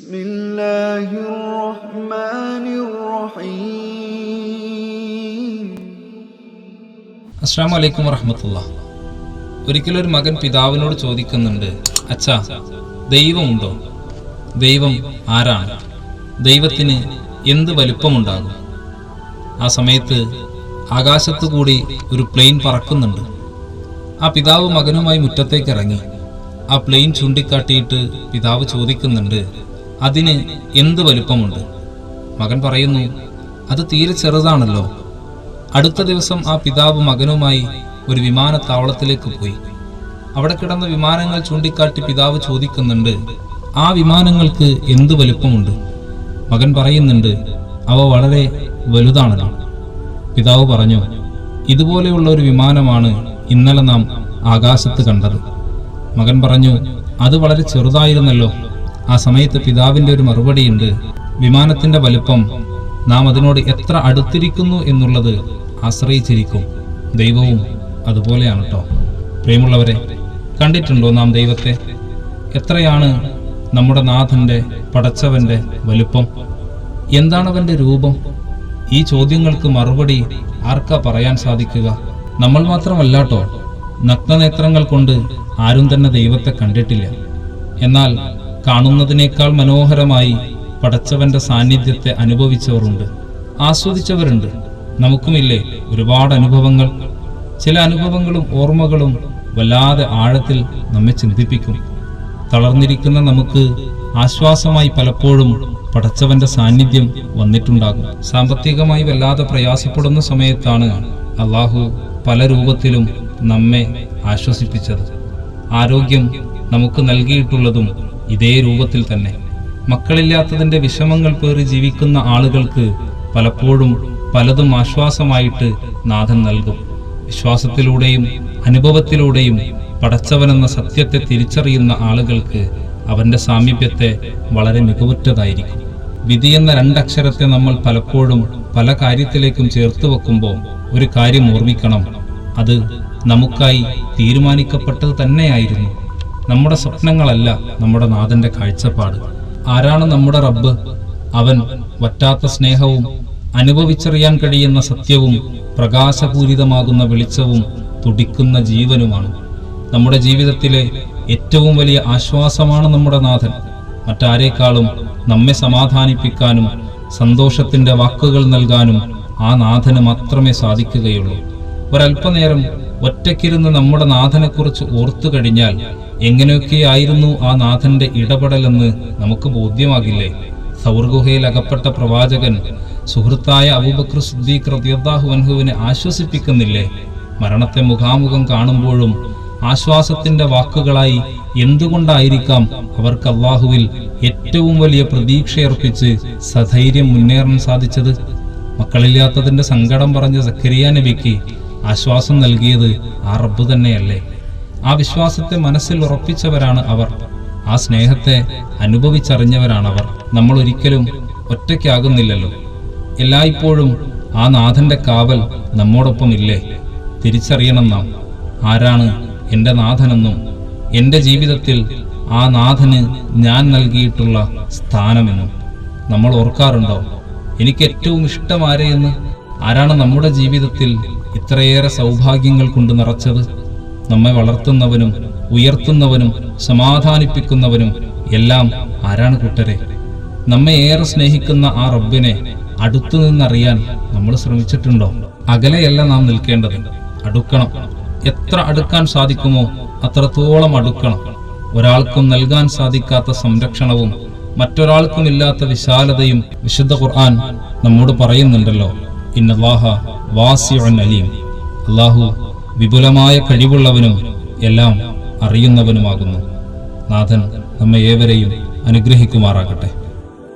بسم الله الرحمن الرحيم അസ്സാം വലൈക്കും വറഹമത്തുള്ള ഒരിക്കലും ഒരു മകൻ പിതാവിനോട് ചോദിക്കുന്നുണ്ട് അച്ഛാ ദൈവമുണ്ടോ ദൈവം ആരാണ് ദൈവത്തിന് എന്ത് വലുപ്പമുണ്ടാകും ആ സമയത്ത് ആകാശത്തു കൂടി ഒരു പ്ലെയിൻ പറക്കുന്നുണ്ട് ആ പിതാവ് മകനുമായി മുറ്റത്തേക്ക് ഇറങ്ങി ആ പ്ലെയിൻ ചൂണ്ടിക്കാട്ടിയിട്ട് പിതാവ് ചോദിക്കുന്നുണ്ട് അതിന് എന്ത് വലുപ്പമുണ്ട്? മകൻ പറയുന്നു അത് തീരെ ചെറുതാണല്ലോ. അടുത്ത ദിവസം ആ പിതാവ് മകനുമായി ഒരു വിമാനത്താവളത്തിലേക്ക് പോയി. അവിടെ കിടന്ന വിമാനങ്ങൾ ചൂണ്ടിക്കാട്ടി പിതാവ് ചോദിക്കുന്നുണ്ട് ആ വിമാനങ്ങൾക്ക് എന്ത് വലുപ്പമുണ്ട്? മകൻ പറയുന്നുണ്ട് അവ വളരെ വലുതാണല്ലോ. പിതാവ് പറഞ്ഞു ഇതുപോലെയുള്ള ഒരു വിമാനമാണ് ഇന്നലെ നാം ആകാശത്ത് കണ്ടത്. മകൻ പറഞ്ഞു അത് വളരെ ചെറുതായിരുന്നല്ലോ. ആ സമയത്ത് പിതാവിന്റെ ഒരു മറുപടിയുണ്ട്. വിമാനത്തിന്റെ വലുപ്പം നാം അതിനോട് എത്ര അടുത്തിരിക്കുന്നു എന്നുള്ളത് ആശ്രയിച്ചിരിക്കും. ദൈവവും അതുപോലെയാണ് കേട്ടോ പ്രിയമുള്ളവരെ കണ്ടിട്ടുണ്ടോ നാം ദൈവത്തെ? എത്രയാണ് നമ്മുടെ നാഥന്റെ പടച്ചവന്റെ വലുപ്പം? എന്താണവന്റെ രൂപം? ഈ ചോദ്യങ്ങൾക്ക് മറുപടി ആർക്കാ പറയാൻ സാധിക്കുക? നമ്മൾ മാത്രമല്ലാട്ടോ നഗ്നനേത്രങ്ങൾ കൊണ്ട് ആരും തന്നെ ദൈവത്തെ കണ്ടിട്ടില്ല. എന്നാൽ കാണുന്നതിനേക്കാൾ മനോഹരമായി പടച്ചവന്റെ സാന്നിധ്യത്തെ അനുഭവിച്ചവരുണ്ട്. ആസ്വദിച്ചവരുണ്ട്. നമുക്കുമില്ലേ ഒരുപാട് അനുഭവങ്ങൾ. ചില അനുഭവങ്ങളും ഓർമ്മകളും വല്ലാതെ ആഴത്തിൽ നമ്മെ ചിന്തിപ്പിക്കും. തളർന്നിരിക്കുന്ന നമുക്ക് ആശ്വാസമായി പലപ്പോഴും പടച്ചവന്റെ സാന്നിധ്യം വന്നിട്ടുണ്ടാകും. സാമ്പത്തികമായി വല്ലാതെ പ്രയാസപ്പെടുന്ന സമയത്താണ് അള്ളാഹു പല രൂപത്തിലും നമ്മെ ആശ്വസിപ്പിച്ചത്. ആരോഗ്യം നമുക്ക് നൽകിയിട്ടുള്ളതും ഇതേ രൂപത്തിൽ തന്നെ. മക്കളില്ലാത്തതിന്റെ വിഷമങ്ങൾ പേറി ജീവിക്കുന്ന ആളുകൾക്ക് പലപ്പോഴും പലതും ആശ്വാസമായിട്ട് നാഥൻ നൽകും. വിശ്വാസത്തിലൂടെയും അനുഭവത്തിലൂടെയും പടച്ചവനെന്ന സത്യത്തെ തിരിച്ചറിയുന്ന ആളുകൾക്ക് അവന്റെ സാമീപ്യത്തെ വളരെ മികവുറ്റതായിരിക്കും. വിധി എന്ന രണ്ടക്ഷരത്തെ നമ്മൾ പലപ്പോഴും പല കാര്യത്തിലേക്കും ചേർത്ത് വെക്കുമ്പോൾ ഒരു കാര്യം ഓർമ്മിക്കണം. അത് നമുക്കായി തീരുമാനിക്കപ്പെട്ടത് തന്നെയായിരുന്നു. നമ്മുടെ സ്വപ്നങ്ങളല്ല നമ്മുടെ നാഥന്റെ കാഴ്ചപ്പാട്. ആരാണ് നമ്മുടെ റബ്ബ്? അവൻ വറ്റാത്ത സ്നേഹവും അനുഭവിച്ചറിയാൻ കഴിയുന്ന സത്യവും പ്രകാശപൂരിതമാകുന്ന വെളിച്ചവും തുടിക്കുന്ന ജീവനുമാണ്. നമ്മുടെ ജീവിതത്തിലെ ഏറ്റവും വലിയ ആശ്വാസമാണ് നമ്മുടെ നാഥൻ. മറ്റാരേക്കാളും നമ്മെ സമാധാനിപ്പിക്കാനും സന്തോഷത്തിന്റെ വാക്കുകൾ നൽകാനും ആ നാഥന് മാത്രമേ സാധിക്കുകയുള്ളൂ. ഒരല്പനേരം ഒറ്റയ്ക്കിരുന്ന് നമ്മുടെ നാഥനെക്കുറിച്ച് ഓർത്തു കഴിഞ്ഞാൽ എങ്ങനെയൊക്കെയായിരുന്നു ആ നാഥന്റെ ഇടപെടലെന്ന് നമുക്ക് ബോധ്യമാകില്ലേ? സൗർഗുഹയിൽ അകപ്പെട്ട പ്രവാചകൻ സുഹൃത്തായ അബൂബക്കർ സിദ്ദീഖ് റതിയല്ലാഹു അൻഹുവിനെ ആശ്വസിപ്പിക്കുന്നില്ലേ? മരണത്തെ മുഖാമുഖം കാണുമ്പോഴും ആശ്വാസത്തിന്റെ വാക്കുകളായി എന്തുകൊണ്ടായിരിക്കാം അവർക്ക് അള്ളാഹുവിൽ ഏറ്റവും വലിയ പ്രതീക്ഷയർപ്പിച്ച് സധൈര്യം മുന്നേറാൻ സാധിച്ചത്? മക്കളില്ലാത്തതിന്റെ സങ്കടം പറഞ്ഞ സക്കരിയ നബിക്ക് ആശ്വാസം നൽകിയത് ആ റബ്ബ് തന്നെയല്ലേ. ആ വിശ്വാസത്തെ മനസ്സിൽ ഉറപ്പിച്ചവരാണ് അവർ. ആ സ്നേഹത്തെ അനുഭവിച്ചറിഞ്ഞവരാണവർ. നമ്മൾ ഒരിക്കലും ഒറ്റയ്ക്കാകുന്നില്ലല്ലോ. എല്ലായ്പ്പോഴും ആ നാഥന്റെ കാവൽ നമ്മോടൊപ്പം ഇല്ലേ തിരിച്ചറിയണം നാം. ആരാണ് എന്റെ നാഥനെന്നും എന്റെ ജീവിതത്തിൽ ആ നാഥന് ഞാൻ നൽകിയിട്ടുള്ള സ്ഥാനമെന്നും നമ്മൾ ഓർക്കാറുണ്ടോ? എനിക്ക് ഏറ്റവും ഇഷ്ടം ആരെയെന്ന്? ആരാണ് നമ്മുടെ ജീവിതത്തിൽ ഇത്രയേറെ സൗഭാഗ്യങ്ങൾ കൊണ്ട് നിറച്ചത് നമ്മെ വളർത്തുന്നവനും ഉയർത്തുന്നവനും സമാധാനിപ്പിക്കുന്നവനും എല്ലാം ആരാണ് കൂട്ടരെ? നമ്മെ ഏറെ സ്നേഹിക്കുന്ന ആ റബ്ബിനെ അടുത്തു നിന്നറിയാൻ നമ്മൾ ശ്രമിച്ചിട്ടുണ്ടോ? അകലെയല്ല നാം നിൽക്കേണ്ടത്. അടുക്കണം. എത്ര അടുക്കാൻ സാധിക്കുമോ അത്രത്തോളം അടുക്കണം. ഒരാൾക്കും നൽകാൻ സാധിക്കാത്ത സംരക്ഷണവും മറ്റൊരാൾക്കുമില്ലാത്ത വിശാലതയും വിശുദ്ധ ഖുർആൻ നമ്മോട് പറയുന്നുണ്ടല്ലോ ഇന്നല്ലാഹ വാസിഉൻ അലീം. അള്ളാഹു വിപുലമായ കഴിവുള്ളവനും എല്ലാം അറിയുന്നവനുമാകുന്നു. നാഥൻ നമ്മെ ഏവരെയും അനുഗ്രഹിക്കുമാറാകട്ടെ.